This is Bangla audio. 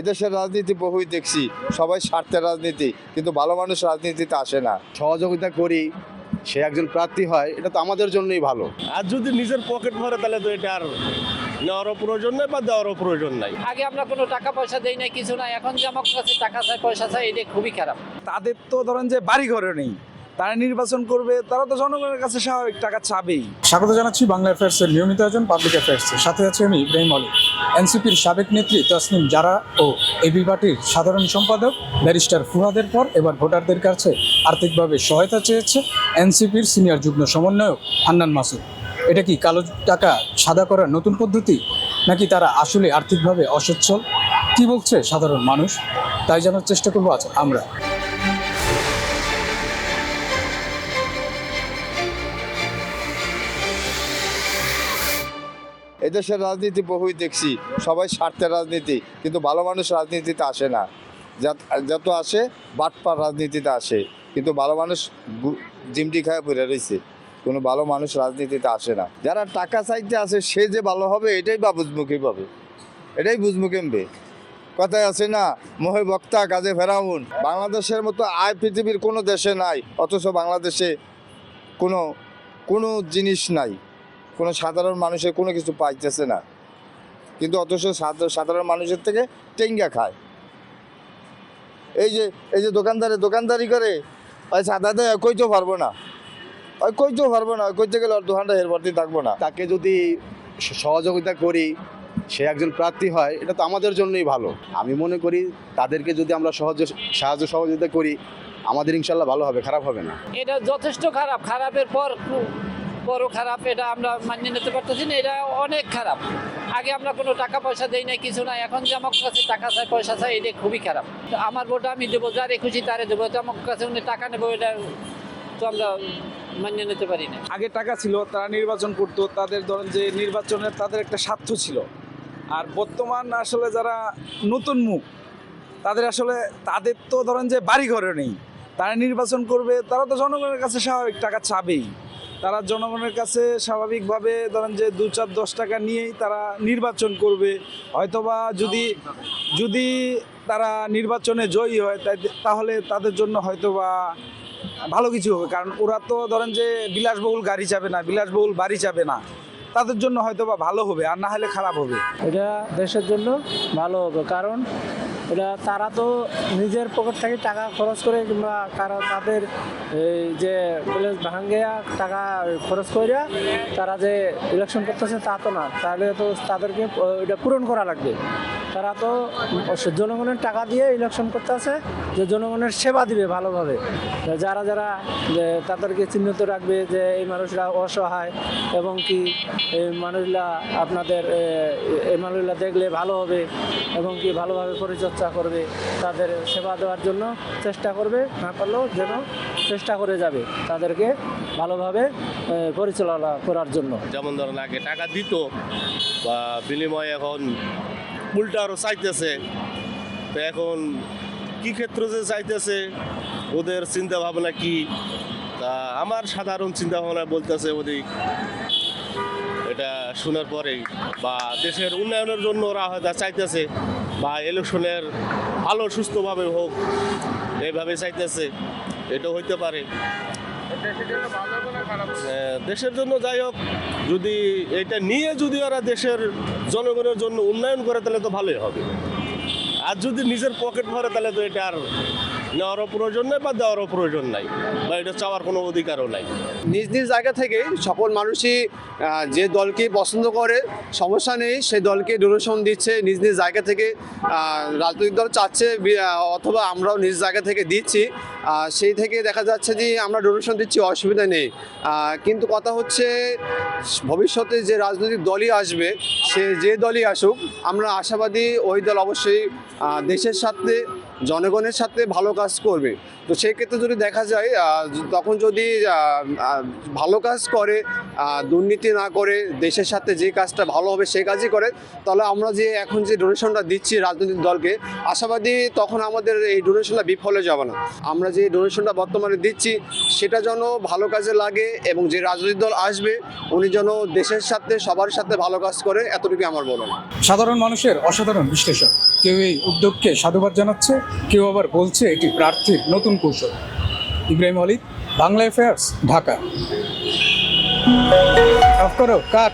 এদেশের রাজনীতি বহুই দেখছি সবাই স্বার্থের রাজনীতি কিন্তু ভালো মানুষ রাজনীতিতে আসে না। সহযোগিতা করি সে একজন প্রার্থী হয় এটা তো আমাদের জন্যই ভালো। আর যদি নিজের পকেট ভরে তাহলে তো এটা আর নেওয়ারও প্রয়োজন নাই বা দেওয়ারও প্রয়োজন নাই। আগে আমরা কোনো টাকা পয়সা দেই না কিছু না এখন যে আমার কাছে টাকা চাই পয়সা চাই এটা খুবই খারাপ। তাদের তো ধরেন যে বাড়ি ঘরে নেই তারা নির্বাচন করবে, তারা তো জনগণের কাছে স্বাভাবিক টাকা চাবেই। স্বাগত জানাচ্ছি বাংলা অ্যাফেয়ার্সের নিয়মিত আয়োজন, পাবলিক অ্যাফেয়ার্সের সাথে আছে আমি ইব্রাহিম আলী এনসিপির সাবেক নেত্রী তসনিম জারা ও এবি পার্টির সাধারণ সম্পাদক ব্যারিস্টার ফুহাদের পর এবার ভোটারদের কাছে আর্থিকভাবে সহায়তা চেয়েছে এনসিপির সিনিয়র যুগ্ম সমন্বয়ক হান্নান মাসুদ। এটা কি কালো টাকা সাদা করার নতুন পদ্ধতি, নাকি তারা আসলে আর্থিকভাবে অসচ্ছল? কি বলছে সাধারণ মানুষ? তাই জানার চেষ্টা করব আজ আমরা। এদেশের রাজনীতি বহুই দেখছি, সবাই স্বার্থের রাজনীতি, কিন্তু ভালো মানুষ রাজনীতিতে আসে না। যত- আসে, বাটপার রাজনীতিতে আসে, কিন্তু ভালো মানুষ জিমটি খায় পড়ে রয়েছে। কোনো ভালো মানুষ রাজনীতিতে আসে না। যারা টাকা চাইতে আসে, সে যে ভালো হবে, এটাই বা বুঝব কীভাবে? এটাই বুঝব কেমবে? কথায় আছে না, মোহে বক্তা, কাজে ফেরাউন। বাংলাদেশের মতো আয় পৃথিবীর কোনো দেশে নাই, অথচ বাংলাদেশে কোনো কোনো জিনিস নাই। কোনো সাধারণ মানুষের কোনো কিছু পাইতেছে না। কিন্তু অথচ সাধারণ মানুষের থেকে টেঙ্গা খায়। এই যে এই যে দোকানদারে দোকানদারি করে ওই সাদা দেয় কইতেও পারব না। ওই কইতেও পারব না ওই কইতে গেলে ওর দোকানটা এরপরই থাকব না। তাকে যদি সহযোগিতা করি সে একজন প্রার্থী হয় এটা তো আমাদের জন্যই ভালো। আমি মনে করি তাদেরকে যদি আমরা সহজ সাহায্য সহযোগিতা করি আমাদের ইনশাল্লাহ ভালো হবে খারাপ হবে না। এটা যথেষ্ট খারাপ। খারাপের পর বড় খারাপ, এটা আমরা মানিয়ে নিতে পারতেছি না, এটা অনেক খারাপ। আগে আমরা কোনো টাকা পয়সা দেই না কিছু না এখন যে আমার কাছে টাকা চাই, পয়সা চাই, এটা খুবই খারাপ। আমার ভোট আমি দেবো, যারে খুশি তারে দেবো, তো আমার কাছে উনি টাকা নেব, এটা তো আমরা মানিয়ে নিতে পারি না। আগে টাকা ছিল, তারা নির্বাচন করতো, তাদের ধরেন যে নির্বাচনের তাদের একটা স্বার্থ ছিল। আর বর্তমান আসলে যারা নতুন মুখ, তাদের আসলে, তাদের তো ধরেন যে বাড়ি ঘরে নেই। তারা নির্বাচন করবে, তারা তো জনগণের কাছে স্বাভাবিক টাকা চাবেই। তারা জনগণের কাছে স্বাভাবিকভাবে ধরেন যে দু চার দশ টাকা নিয়েই তারা নির্বাচন করবে। হয়তোবা যদি যদি তারা নির্বাচনে জয়ী হয় তাহলে তাদের জন্য হয়তোবা ভালো কিছু হবে। কারণ ওরা তো ধরেন যে বিলাসবহুল গাড়ি চাবে না, বিলাসবহুল বাড়ি চাবে না। তাদের জন্য হয়তোবা ভালো হবে, আর না হলে খারাপ হবে। এটা দেশের জন্য ভালো হবে, কারণ এটা তারা তো নিজের পকেট থেকে টাকা খরচ করে কিংবা তারা তাদের এই যে প্লেস ভাঙ্গিয়া টাকা খরচ করে, তারা যে ইলেকশন করতেছে তা তো না। তাহলে তো তাদেরকে, এটা পূরণ করা লাগবে। তারা তো জনগণের টাকা দিয়ে ইলেকশন করতে আছে, যে জনগণের সেবা দিবে ভালোভাবে। যারা যারা তাদেরকে চিহ্নিত রাখবে যে এই মানুষরা অসহায় এবং কি এই মানুষরা আপনাদের এই মানুষরা দেখলে ভালো হবে এবং কি ভালোভাবে পরিচর্যা করবে, তাদের সেবা দেওয়ার জন্য চেষ্টা করবে, না পারলেও যেন চেষ্টা করে যাবে তাদেরকে ভালোভাবে পরিচালনা করার জন্য। যেমন ধরেন আগে টাকা দিত বা বিনিময়ে এখন উল্টা আরও চাইতেছে। তো এখন কি ক্ষেত্র যে চাইতেছে, ওদের চিন্তা ভাবনা কি? তা আমার সাধারণ চিন্তা ভাবনা বলতেছে ওদিক এটা শোনার পরেই। বা দেশের উন্নয়নের জন্য ওরা হয়তো চাইতেছে, বা ইলেকশনের ভালো সুস্থভাবে হোক, এইভাবে চাইতেছে, এটা হইতে পারে। দেশের জন্য যাই হোক, যদি এটা নিয়ে যদি ওরা দেশের জনগণের জন্য উন্নয়ন করে, তাহলে তো ভালোই হবে। আর যদি নিজের পকেট ভরে, তাহলে তো এটা আর নেওয়ারও প্রয়োজন নাই বা দেওয়ারও প্রয়োজন নাই বা এটা চাওয়ার কোনো অধিকারও নাই। নিজ নিজ জায়গা থেকে সকল মানুষই যে দলকে পছন্দ করে, সমস্যা নেই, সেই দলকে ডোনেশন দিচ্ছে, নিজ নিজ জায়গা থেকে রাজনৈতিক দল চাচ্ছে অথবা আমরাও নিজ জায়গা থেকে দিচ্ছি সেই থেকে দেখা যাচ্ছে যে আমরা ডোনেশন দিচ্ছি, অসুবিধা নেই। কিন্তু কথা হচ্ছে, ভবিষ্যতে যে রাজনৈতিক দলই আসবে, সে যে দলই আসুক, আমরা আশাবাদী ওই দল অবশ্যই দেশের সাথে জনগণের সাথে ভালো কাজ করবে। তো সেই ক্ষেত্রে যদি দেখা যায় তখন যদি ভালো কাজ করে দুর্নীতি না করে, দেশের সাথে যে কাজটা ভালো হবে সেই কাজই করে, তাহলে আমরা যে এখন যে ডোনেশনটা দিচ্ছি রাজনৈতিক দলকে, আশাবাদী তখন আমাদের এই ডোনেশনটা বিফলে যাবে না। আমরা যে ডোনেশনটা বর্তমানে দিচ্ছি, সেটা যেন ভালো কাজে লাগে এবং যে রাজনৈতিক দল আসবে, উনি যেন দেশের সাথে, সবার সাথে ভালো কাজ করে এতটুকু আমার বলুন সাধারণ মানুষের অসাধারণ বিশ্লেষণ। কেউ এই উদ্যোগকে সাধুবাদ জানাচ্ছে, কেউ আবার বলছে এটি প্রার্থীর নতুন কৌশল। Ibrahim Walid Bangla affairs Dhaka. Off cut.